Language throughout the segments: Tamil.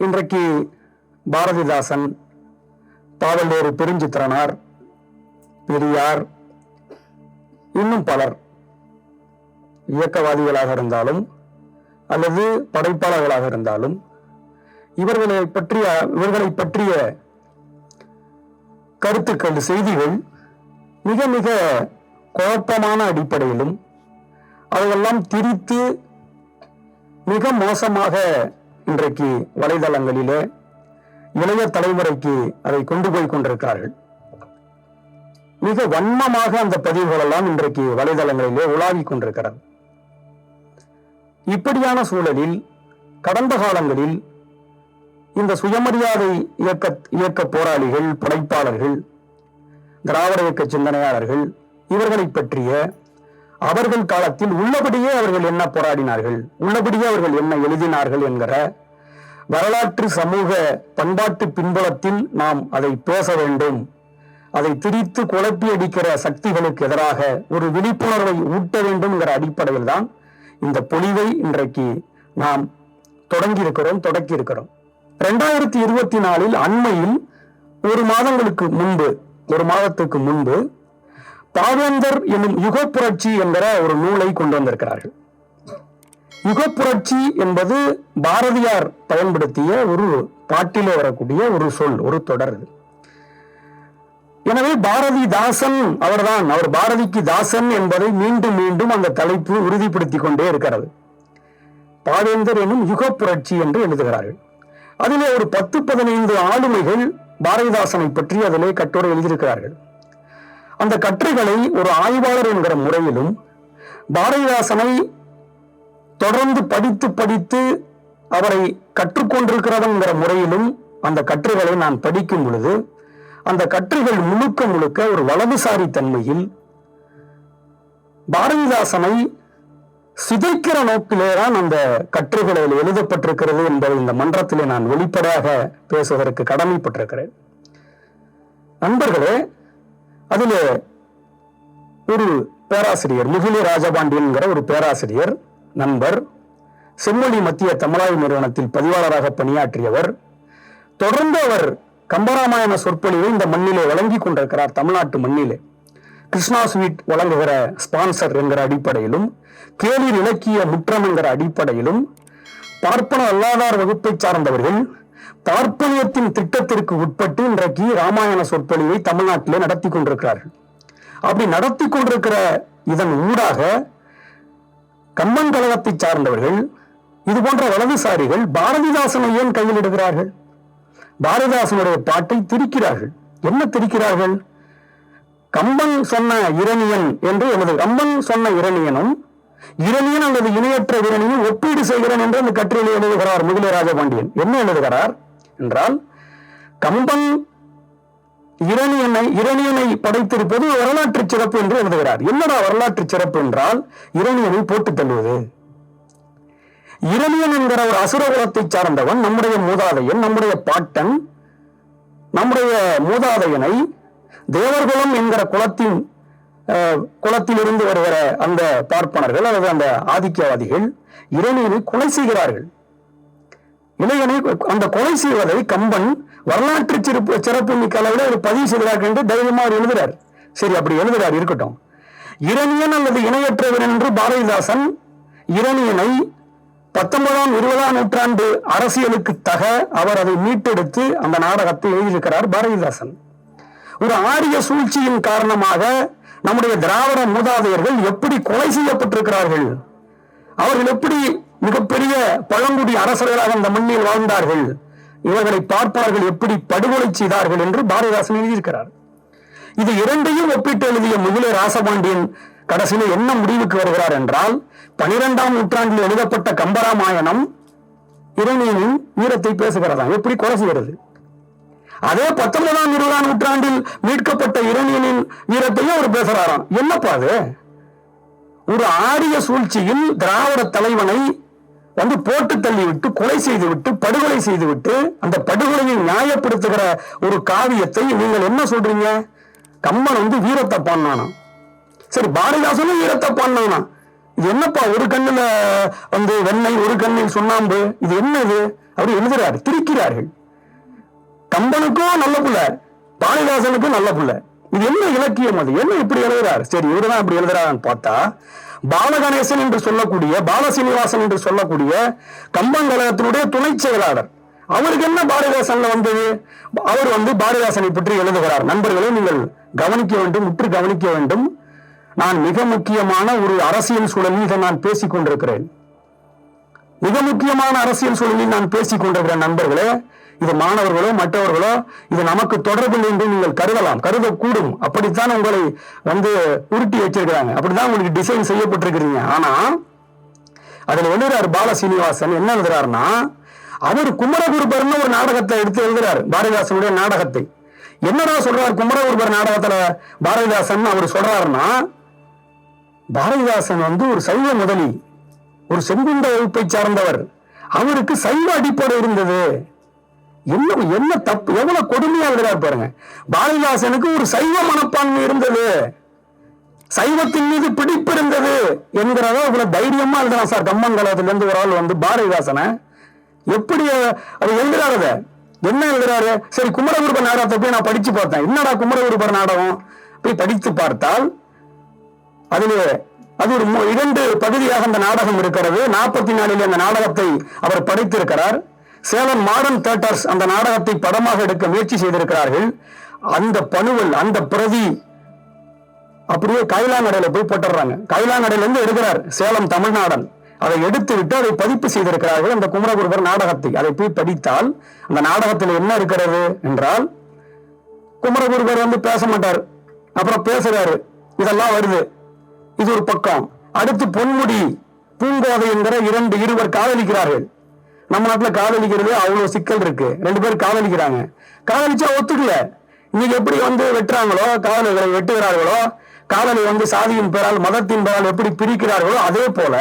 இன்றைக்கு பாரதிதாசன் பாவலூர் பெருஞ்சித்திரனார் பெரியார் இன்னும் பலர் இயக்கவாதிகளாக இருந்தாலும் அல்லது படைப்பாளர்களாக இருந்தாலும் இவர்களை பற்றிய இவர்களை பற்றிய கருத்துக்கள் செய்திகள் மிக மிக குழப்பமான அடிப்படையிலும் அதையெல்லாம் திரித்து மிக மோசமாக இன்றைக்கு வலைதளங்களிலே இளைய தலைமுறைக்கு அதை கொண்டு போய் கொண்டிருக்கிறார்கள். மிக வன்மமாக அந்த பதிவுகளெல்லாம் இன்றைக்கு வலைதளங்களிலே உலாவிக் கொண்டிருக்கிறது. இப்படியான சூழலில் கடந்த காலங்களில் இந்த சுயமரியாதை இயக்க இயக்க போராளிகள் படைப்பாளர்கள் திராவிட இயக்க சிந்தனையாளர்கள் இவர்களை பற்றிய அவர்கள் காலத்தில் உள்ளபடியே அவர்கள் என்ன போராடினார்கள் உள்ளபடியே அவர்கள் என்ன எழுதினார்கள் என்கிற வரலாற்று சமூக பண்பாட்டு பின்புலத்தில் நாம் அதை பேச வேண்டும். அதை திரித்து குழப்பி அடிக்கிற சக்திகளுக்கு எதிராக ஒரு விழிப்புணர்வை ஊட்ட வேண்டும்ங்கிற அடிப்படையில் தான் இந்த பொலிவை இன்றைக்கு நாம் தொடங்கி இருக்கிறோம் தொடக்கி இருக்கிறோம் ரெண்டாயிரத்தி இருபத்தி நாலில் அண்மையில் ஒரு மாதங்களுக்கு முன்பு ஒரு மாதத்துக்கு முன்பு பாவேந்தர் என்னும் யுகப்புரட்சி என்கிற ஒரு நூலை கொண்டு வந்திருக்கிறார்கள். யுகப்புரட்சி என்பது பாரதியார் பயன்படுத்திய ஒரு பாட்டிலே வரக்கூடிய ஒரு சொல் ஒரு தொடர் இது. எனவே பாரதிதாசன் அவர்தான் அவர் பாரதிக்கு தாசன் என்பதை மீண்டும் மீண்டும் அந்த தலைப்பு உறுதிப்படுத்திக் கொண்டே இருக்கிறது. பாவேந்தர் எனும் யுகப்புரட்சி என்று எழுதுகிறார்கள். அதிலே ஒரு பத்து பதினைந்து ஆளுமைகள் பாரதிதாசனை பற்றி அதிலே கட்டுரை எழுதியிருக்கிறார்கள். அந்த கட்டுரைகளை ஒரு ஆய்வாளர் என்கிற முறையிலும் பாரதிதாசனை தொடர்ந்து படித்து படித்து அவரை கற்றுக்கொண்டிருக்கிறவங்கிற முறையிலும் அந்த கட்டுரைகளை நான் படிக்கும் பொழுது அந்த கட்டுரைகள் முழுக்க முழுக்க ஒரு வலதுசாரி தன்மையில் பாரதிதாசனை சிதைக்கிற நோக்கிலே தான் அந்த கட்டுரைகளில் எழுதப்பட்டிருக்கிறது என்பதை இந்த மன்றத்திலே நான் வெளிப்படையாக பேசுவதற்கு கடமைப்பட்டிருக்கிறேன். நண்பர்களே அதிலே ஒரு பேராசிரியர் முகிலி ராஜபாண்டியன்கிற ஒரு பேராசிரியர் நண்பர் செம்மொழி மத்திய தமிழாய்வு நிறுவனத்தில் பதிவாளராக பணியாற்றியவர் தொடர்ந்து அவர் கம்பராமாயண சொற்பொழிவை இந்த மண்ணிலே வழங்கி கொண்டிருக்கிறார் தமிழ்நாட்டு மண்ணிலே. கிருஷ்ணா ஸ்வீட் வழங்குகிற ஸ்பான்சர் என்கிற அடிப்படையிலும் கேளிர் இலக்கிய முற்றம் என்கிற அடிப்படையிலும் பார்ப்பன அல்லாதார் வகுப்பை சார்ந்தவர்கள் பார்ப்பனியத்தின் திட்டத்திற்கு உட்பட்டு இன்றைக்கு ராமாயண சொற்பொழிவை தமிழ்நாட்டிலே நடத்தி கொண்டிருக்கிறார்கள். அப்படி நடத்தி கொண்டிருக்கிற இதன் ஊடாக கம்மன் கழகத்தை சார்ந்தவர்கள் இது போன்ற வலதுசாரிகள் பாரதிதாசனை ஏன் கையில் எடுக்கிறார்கள்? பாரதிதாசனுடைய பாட்டை திரிக்கிறார்கள். என்ன திரிக்கிறார்கள்? கம்பன் சொன்ன இரணியன் என்று எனது கம்பன் சொன்ன இரணியனும் இரணியன் அல்லது இணையற்ற இரணியும் ஒப்பீடு செய்கிறேன் என்று அந்த கட்டுரையில் எழுதுகிறார் முதலிய ராஜபாண்டியன் என்ன எழுதுகிறார்? என்றால் கம்பன் இரணியனை இரணியனை படைத்திருப்பது வரலாற்று சிறப்பு என்று எழுதுகிறார். என்னடா வரலாற்று சிறப்பு என்றால் இரணியனை போட்டு தள்ளுவது? இரணியன் என்கிற ஒரு அசுர குலத்தை சார்ந்தவன் நம்முடைய மூதாதையன் நம்முடைய பாட்டன் நம்முடைய மூதாதையனை தேவர்குலம் என்கிற குலத்தின் அஹ், குலத்திலிருந்து வருகிற அந்த பார்ப்பனர்கள் அல்லது அந்த ஆதிக்கவாதிகள் இரணியனை கொலை செய்கிறார்கள். இளையனை அந்த கொலை செய்வதை கம்பன் வரலாற்று சிறப்பு சிறப்பு மிக்க அளவில் ஒரு பதிவு செய்கிறார்கள் என்று தைரியமாக அவர் சரி அப்படி எழுதுகிறார் இருக்கட்டும். இரணியன் அல்லது இணையற்றவன் என்று பாரதிதாசன் இரணியனை பத்தொன்பதாம் இருபதாம் நூற்றாண்டு அரசியலுக்கு தக அவர் அதை மீட்டெடுத்து அந்த நாடகத்தை எழுதியிருக்கிறார் பாரதிதாசன். ஒரு ஆரிய சூழ்ச்சியின் காரணமாக நம்முடைய திராவிட மூதாதையர்கள் எப்படி கொலை செய்யப்பட்டிருக்கிறார்கள்? அவர்கள் எப்படி மிகப்பெரிய பழங்குடி அரசர்களாக அந்த மண்ணில் வாழ்ந்தார்கள். இவர்களை பார்ப்பார்கள் எப்படி படுகொலை செய்தார்கள் என்று பாரதிதாசன் எழுதியிருக்கிறார். இது இரண்டையும் ஒப்பிட்டு எழுதிய முகிலே ராசபாண்டியன் கடைசியில் என்ன முடிவுக்கு வருகிறார் என்றால் பனிரெண்டாம் நூற்றாண்டில் எழுதப்பட்ட கம்பராமாயணம் இரணியனின் வீரத்தை பேசுகிறதாம். எப்படி கொலை செய்கிறது? அதே பத்தொன்பதாம் இருபதாம் நூற்றாண்டில் மீட்கப்பட்ட இரணியனின் வீரத்தையும் அவர் பேசுறாராம் என்னப்பா அது? ஒரு ஆரிய சூழ்ச்சியில் திராவிட தலைவனை வந்து போட்டு தள்ளிவிட்டு கொலை செய்துவிட்டு படுகொலை செய்துவிட்டு அந்த படுகொலையை நியாயப்படுத்துகிற ஒரு காவியத்தை நீங்கள் என்ன சொல்றீங்க? கம்மன் வந்து வீரத்தை பாடினானா? சரி பாரதிதாசனும் வீரத்தை பாடினானா? இது என்னப்பா ஒரு கண்ணுல வந்து வெண்ணெய் ஒரு கண்ணில் சுண்ணாம்பு? இது என்ன இது? அப்படி எழுதுறாரு திரிக்கிறார்கள். கம்பனுக்கும் நல்ல பிள்ளை பாரதிதாசனுக்கும் நல்ல பிள்ளை. இது என்ன இலக்கியம் அது? என்ன இப்படி எழுதுறாரு? சரி இவருதான் இப்படி எழுதுறாருன்னு பார்த்தா பாலகணேசன் என்று சொல்லக்கூடிய பாலசீனிவாசன் என்று சொல்லக்கூடிய கம்பங்கழகத்தினுடைய துணை செயலாளர். அவருக்கு என்ன பாரதிதாசன்ல வந்தது? அவர் வந்து பாரதிதாசனை பற்றி எழுதுகிறார். நண்பர்களே நீங்கள் கவனிக்க வேண்டும் உற்று கவனிக்க வேண்டும். நான் மிக முக்கியமான ஒரு அரசியல் சூழலில் நான் பேசிக் கொண்டிருக்கிறேன் மிக முக்கியமான அரசியல் சூழலில் நான் பேசிக் கொண்டிருக்கிறேன் நண்பர்களே. இது மாணவர்களோ மற்றவர்களோ இது நமக்கு தொடர்பில்லை என்று நீங்கள் கருதலாம். கருதக்கூடும். அப்படித்தான் உங்களை வந்து உருட்டி வச்சிருக்கிறாங்க. அப்படிதான் உங்களுக்கு டிசைன் செய்யப்பட்டிருக்கிறீங்க. ஆனா அதுல எழுதுறாரு பால சீனிவாசன் என்ன எழுதுறாருன்னா அவர் குமரகுருபர்னு ஒரு நாடகத்தை எடுத்து எழுதுறாரு பாரதிதாசனுடைய நாடகத்தை. என்னடா சொல்றாரு குமரகுருபர் நாடகத்துல பாரதிதாசன்? அவர் சொல்றாருன்னா பாரதிதாசன் வந்து ஒரு சைவ முதலி ஒரு செங்குண்ட வகுப்பை சார்ந்தவர். அவருக்கு சைவ அடிப்படை இருந்தது. என்ன என்ன தப்பு எவ்வளவு கொடுமையா இருக்கிறார் பாருங்க. பாரதிதாசனுக்கு ஒரு சைவ மனப்பான்மை இருந்தது. சைவத்தின் மீது பிடிப்பு இருந்தது என்கிறத இவ்வளவு தைரியமா எழுதுறான் சார். கம்மங்கலத்துல இருந்து ஒரு ஆள் வந்து பாரதிதாசனை. எப்படி அவர் எழுதுறாரு அதை? என்ன எழுதுறாரு? சரி குமரகுருப நாடகத்தை போய் நான் படிச்சு பார்த்தேன். என்னடா குமரகுருபர் நாடகம்? போய் படித்து பார்த்தால் அதிலே அது ஒரு இரண்டு பகுதியாக அந்த நாடகம் இருக்கிறது. நாற்பத்தி நாலில் அந்த நாடகத்தை அவர் படைத்திருக்கிறார். சேலம் மாடர்ன் தேட்டர்ஸ் அந்த நாடகத்தை படமாக எடுக்க முயற்சி செய்திருக்கிறார்கள். அந்த பணுவல் அந்த பிரதி அப்படியே கைலாங்கடையில போய் போட்டுறாங்க கைலாங்கடையில இருந்து எடுக்கிறார் சேலம் தமிழ்நாடன் அதை எடுத்து விட்டு அதை பதிப்பு செய்திருக்கிறார்கள் அந்த குமரகுருபர் நாடகத்தை. அதை போய் படித்தால் அந்த நாடகத்தில் என்ன இருக்கிறது என்றால் குமரகுருபர் வந்து பேச மாட்டார். அப்புறம் பேசுறாரு. இதெல்லாம் வருது. இது ஒரு பக்கம். அடுத்து பொன்முடி பூங்கோதை என்கிற இரண்டு இருவர் காதலிக்கிறார்கள். நம்ம நாட்டுல காதலிக்கிறது அவ்வளவு சிக்கல் இருக்கு. ரெண்டு பேரும் காதலிக்கிறாங்க. காதலிச்சா ஒத்துக்கல. இன்னைக்கு எப்படி வந்து வெட்டுறாங்களோ காதலர்களை வெட்டுகிறார்களோ காதலை வந்து சாதியின் பெயரால் மதத்தின் பெயரால் எப்படி பிரிக்கிறார்களோ அதே போல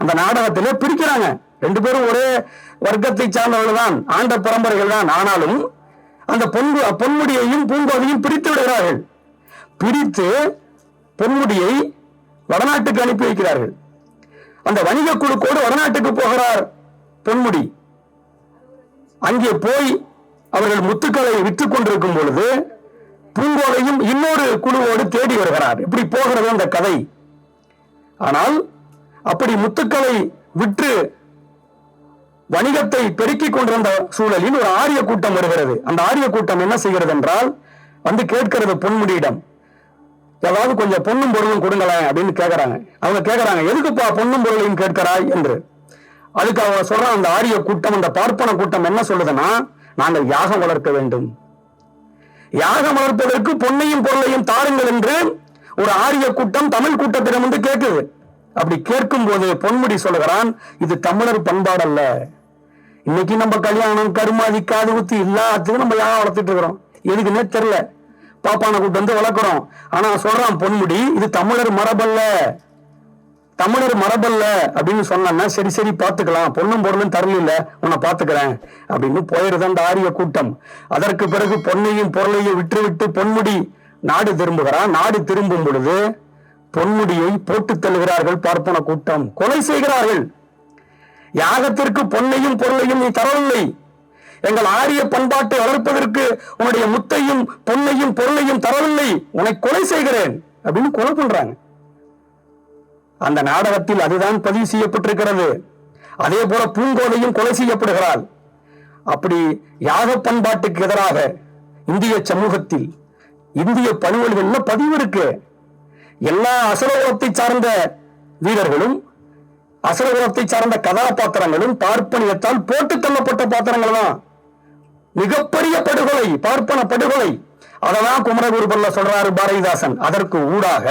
அந்த நாடகத்திலே பிரிக்கிறாங்க. ரெண்டு பேரும் ஒரே வர்க்கத்தை சார்ந்தவர்கள் தான் ஆண்ட பரம்பரைகள் தான். ஆனாலும் அந்த பொன்கு பொன்முடியையும் பூங்கோதையும் பிரித்து விடுகிறார்கள். பிரித்து பொன்முடியை வடநாட்டுக்கு அனுப்பி வைக்கிறார்கள். அந்த வணிக குழுக்கோடு வடநாட்டுக்கு போகிறார். பொன்முடி அங்கே போய் அவர்கள் முத்துக்களை விற்றுக் கொண்டிருக்கும் பொழுது பூங்கோலையும் இன்னொரு குழுவோடு தேடி வருகிறார். இப்படி போகிறது அந்த கதை. ஆனால் அப்படி முத்துக்களை விற்று வணிகத்தை பெருக்கிக் கொண்டிருந்த சூழலில் ஒரு ஆரிய கூட்டம் வருகிறது. அந்த ஆரிய கூட்டம் என்ன செய்கிறது என்றால் வந்து கேட்கிறது பொன்முடியிடம் ஏதாவது கொஞ்சம் பொண்ணும் பொருளும் கொடுங்களேன் அப்படின்னு கேட்கறாங்க அவங்க கேட்கறாங்க எதுக்குப்பா பொண்ணும் பொருளையும் கேட்கிறாய்? என்று. அதுக்கு அவங்க சொல்ற அந்த ஆரிய கூட்டம் அந்த பார்ப்பன கூட்டம் என்ன சொல்லுதுன்னா நாங்கள் யாகம் வளர்க்க வேண்டும். யாகம் வளர்ப்பதற்கு பொன்னையும் பொருளையும் தாருங்கள் என்று ஒரு ஆரிய கூட்டம் தமிழ் கூட்டத்திடம் வந்து கேட்குது. அப்படி கேட்கும் போது பொன்முடி சொல்லுகிறான் இது தமிழர் பண்பாடு அல்ல இன்னைக்கு நம்ம கல்யாணம் கருமாதி காது குத்தி எல்லாத்துக்கும் நம்ம யாகம் வளர்த்துட்டு இருக்கிறோம். எதுக்குன்னே தெரியல. பாப்பான கூட்டம் வந்து வளர்க்குறோம். ஆனா சொல்றான் பொன்முடி இது தமிழர் மரபல்ல. தமிழர் மரபல்ல அப்படின்னு சொன்னா சரி சரி பாத்துக்கலாம் பொண்ணும் பொருளும் தரல உன்னை பாத்துக்கிறேன் அப்படின்னு போயிருது அந்த ஆரிய கூட்டம். அதற்கு பிறகு பொன்னையும் பொருளையும் விட்டுவிட்டு பொன்முடி நாடு திரும்புகிறான் நாடு திரும்பும் பொழுது பொன்முடியை போட்டுத் தள்ளுகிறார்கள் பார்ப்பன கூட்டம். கொலை செய்கிறார்கள். யாகத்திற்கு பொன்னையும் பொருளையும் நீ தரவில்லை. எங்கள் ஆரிய பண்பாட்டை வளர்ப்பதற்கு உன்னுடைய முத்தையும் பொன்னையும் பொருளையும் தரவில்லை. உன்னை கொலை செய்கிறேன் அப்படின்னு கொலை பண்றாங்க. அந்த நாடகத்தில் அதுதான் பதிவு செய்யப்பட்டிருக்கிறது. அதே போல பூங்கோதையும் கொலை செய்யப்படுகிறாள். அப்படி யாக பண்பாட்டுக்கு எதிராக இந்திய சமூகத்தில் இந்திய பணிவல்கள்ல பதிவு இருக்கு? எல்லா அசுரகுலத்தை சார்ந்த வீரர்களும் அசுரகுலத்தை சார்ந்த கதாபாத்திரங்களும் பார்ப்பனியத்தால் போட்டு தள்ளப்பட்ட பாத்திரங்கள் தான் மிகப்பெரிய படுகொலை பார்ப்பன படுகொலை. அதெல்லாம் குமரகுருபல்ல சொல்றாரு பாரதிதாசன். அதற்கு ஊடாக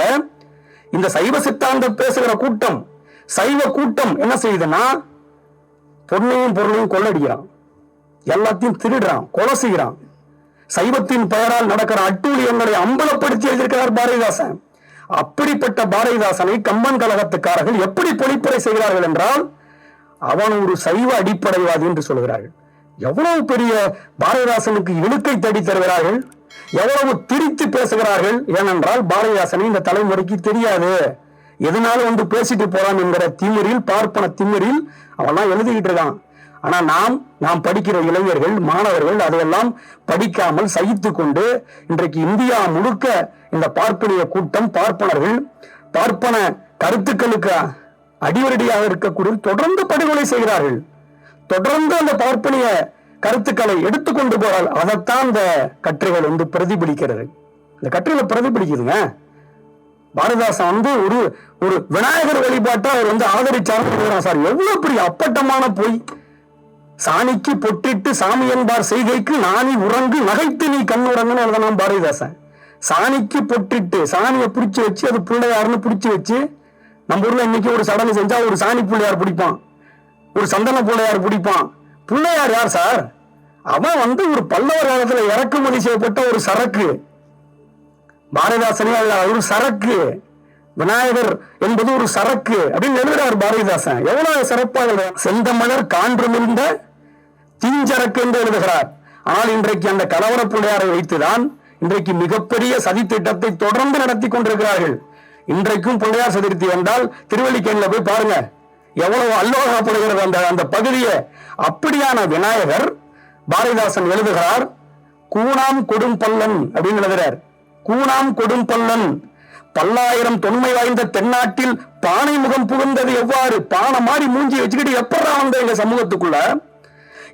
இந்த சைவ சித்தாந்தம் பேசுகிற கூட்டம் சைவ கூட்டம் என்ன செய்யுதுன்னா பொண்ணையும் பொருளையும் கொள்ளடிக்கிறான். எல்லாத்தையும் திருடுறான் கொலை செய்கிறான். சைவத்தின் பெயரால் நடக்கிற அட்டூழியங்களை அம்பலப்படுத்தி எழுதியிருக்கிறார் பாரதிதாசன். அப்படிப்பட்ட பாரதிதாசனை கம்பன் கழகத்துக்காரர்கள் எப்படி பொழிப்புரை செய்கிறார்கள் என்றால் அவன் ஒரு சைவ அடிப்படைவாதி என்று சொல்கிறார்கள். எவ்வளவு பெரிய பாரதிதாசனுக்கு இழுக்கை தேடி தருகிறார்கள் எவ்வளவு திரித்து பேசுகிறார்கள்? ஏனென்றால் பாரதிதாசனை இந்த தலைமுறைக்கு தெரியாது. எதனாலும் வந்து பேசிட்டு போறான் என்கிற திமிரில் பார்ப்பன திமிரில் அவெல்லாம் எழுதிக்கிட்டு இருக்கான். ஆனா நாம் நாம் படிக்கிற இளைஞர்கள் மாணவர்கள் அதையெல்லாம் படிக்காமல் சகித்து கொண்டு இன்றைக்கு இந்தியா முழுக்க இந்த பார்ப்பனிய கூட்டம் பார்ப்பனர்கள் பார்ப்பன கருத்துக்களுக்கு அடிவரடியாக இருக்கக்கூடிய தொடர்ந்து படுகொலை செய்கிறார்கள். தொடர்ந்து அந்த பார்ப்பனிய கருத்துக்களை எடுத்துக்கொண்டு போறால் அதைத்தான் இந்த கட்டுரைகள் வந்து பிரதிபலிக்கிறது. இந்த கட்டுரையில பிரதிபலிக்குதுங்க. பாரதிதாசன் வந்து ஒரு ஒரு விநாயகர் வழிபாட்டை அவர் வந்து ஆதரிச்சார். சார் எவ்வளவு பெரிய அப்பட்டமான பொய். சாணிக்கு பொட்டிட்டு சாமி என்பார் செய்கைக்கு நாணி உறங்கு நகைத்து நீ கண்ணுறங்குன்னு எழுதலாம் பாரதிதாசன். சாணிக்கு பொட்டிட்டு சாணியை பிடிச்சி வச்சு அது பிள்ளையாருன்னு பிடிச்சி வச்சு நம்ம ஊர்ல இன்னைக்கு ஒரு சடங்கு செஞ்சா ஒரு சாணி பிள்ளையார் பிடிப்பான். ஒரு சந்தன பிள்ளையார் பிடிப்பான். பிள்ளையார் யார் சார்? அவன் வந்து ஒரு பல்லவர் காலத்துல இறக்குமதி செய்யப்பட்ட ஒரு சரக்கு. பாரதிதாசனே அல்ல ஒரு சரக்கு. விநாயகர் என்பது ஒரு சரக்கு அப்படின்னு எழுதுறார் பாரதிதாசன். எவ்வளவு சிறப்பாக எழுதுறார். செந்தமலர் கான்றுமிழ்ந்த தீஞ்சரக்கு என்று எழுதுகிறார். ஆனால் இன்றைக்கு அந்த கலவர பிள்ளையாரை வைத்துதான் இன்றைக்கு மிகப்பெரிய சதி திட்டத்தை தொடர்ந்து நடத்தி கொண்டிருக்கிறார்கள். இன்றைக்கும் பிள்ளையார் சதுர்த்தி வந்தால் திருவல்லிக்கேணில போய் பாருங்க. எவ்வளவு அல்லோகப்படுகிறது அந்த அந்த பகுதியை. அப்படியான விநாயகர் பாரதிதாசன் எழுதுகிறார் கூணாம் கொடும்பல்லன் அப்படின்னு எழுதுகிறார் கூணாம் கொடும்பல்லன் பல்லாயிரம் தொன்மை வாய்ந்த தென்னாட்டில் பானை முகம் புகுந்தது எவ்வாறு? பானை மாதிரி மூஞ்சி வச்சுக்கிட்டு எப்படா வந்த எங்க சமூகத்துக்குள்ள?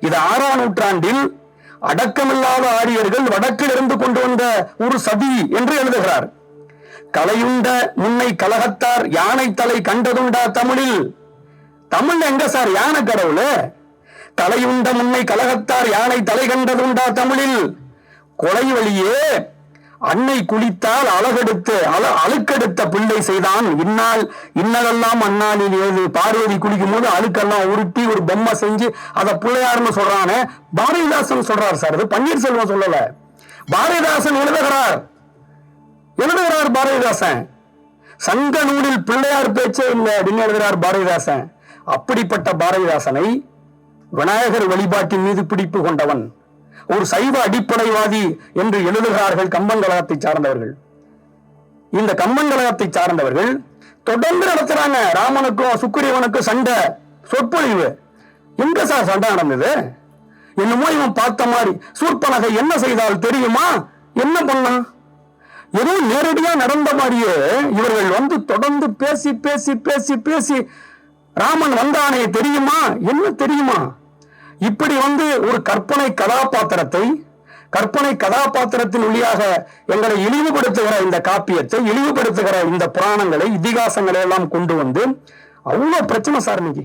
இது ஆறாம் நூற்றாண்டில் அடக்கமில்லாத ஆரியர்கள் வடக்கில் இருந்து கொண்டு வந்த ஒரு சதி என்று எழுதுகிறார். கலையுண்ட முன்னை கலகத்தார் யானை தலை கண்டதுண்டா தமிழில்? தமிழ்ல எங்க சார்? யானை கடவுள்? தலையுண்ட முன்னை கலகத்தார் யானை தலை கண்டதுண்டா தமிழில்? கொலை வழியே அன்னை குளித்தால் அழகெடுத்து அல அழுக்கெடுத்த பிள்ளை செய்தான். இன்னால் இன்னதெல்லாம் அண்ணாளில் ஏது? பார்வதி குளிக்கும் போது அழுக்கெல்லாம் உருட்டி ஒரு பொம்மை செஞ்சு அதை பிள்ளையார்னு சொல்றானே. பாரதிதாசன் சொல்றார் சார் இது பன்னீர்செல்வம் சொல்லல. பாரதிதாசன் எழுதுகிறார். எழுதுகிறார் பாரதிதாசன். சங்க நூலில் பிள்ளையார் பேச்சே இல்லை அப்படின்னு எழுதுகிறார் பாரதிதாசன். அப்படிப்பட்ட பாரதிதாசனை விநாயகர் வழிபாட்டின் மீது பிடிப்பு கொண்டவன் ஒரு சைவ அடிப்படைவாதி என்று எழுதுகிறார்கள் கம்பங்கலகத்தை சார்ந்தவர்கள். இந்த கம்பங்கலகத்தை சார்ந்தவர்கள் தொடர்ந்து நடத்துறாங்க. ராமனுக்கும் சுக்கிரீவனுக்கும் சண்டை சொற்பொழிவு. எங்க சார் சண்டை நடந்தது? என்னமோ இவன் பார்த்த மாதிரி சூர்பனகை என்ன செய்தால் தெரியுமா? என்ன பண்ணான் ஏதோ நேரடியா நடந்த மாதிரியே இவர்கள் வந்து தொடர்ந்து பேசி பேசி பேசி பேசி ராமன் வந்தானே தெரியுமா? என்ன தெரியுமா? இப்படி வந்து ஒரு கற்பனை கதாபாத்திரத்தை கற்பனை கதாபாத்திரத்தின் வழியாக எங்களை இழிவுபடுத்துகிற இந்த காப்பியத்தை இழிவுபடுத்துகிற இந்த புராணங்களை இதிகாசங்களை எல்லாம் கொண்டு வந்து அவ்வளவு பிரச்சனை சார் இன்னைக்கு.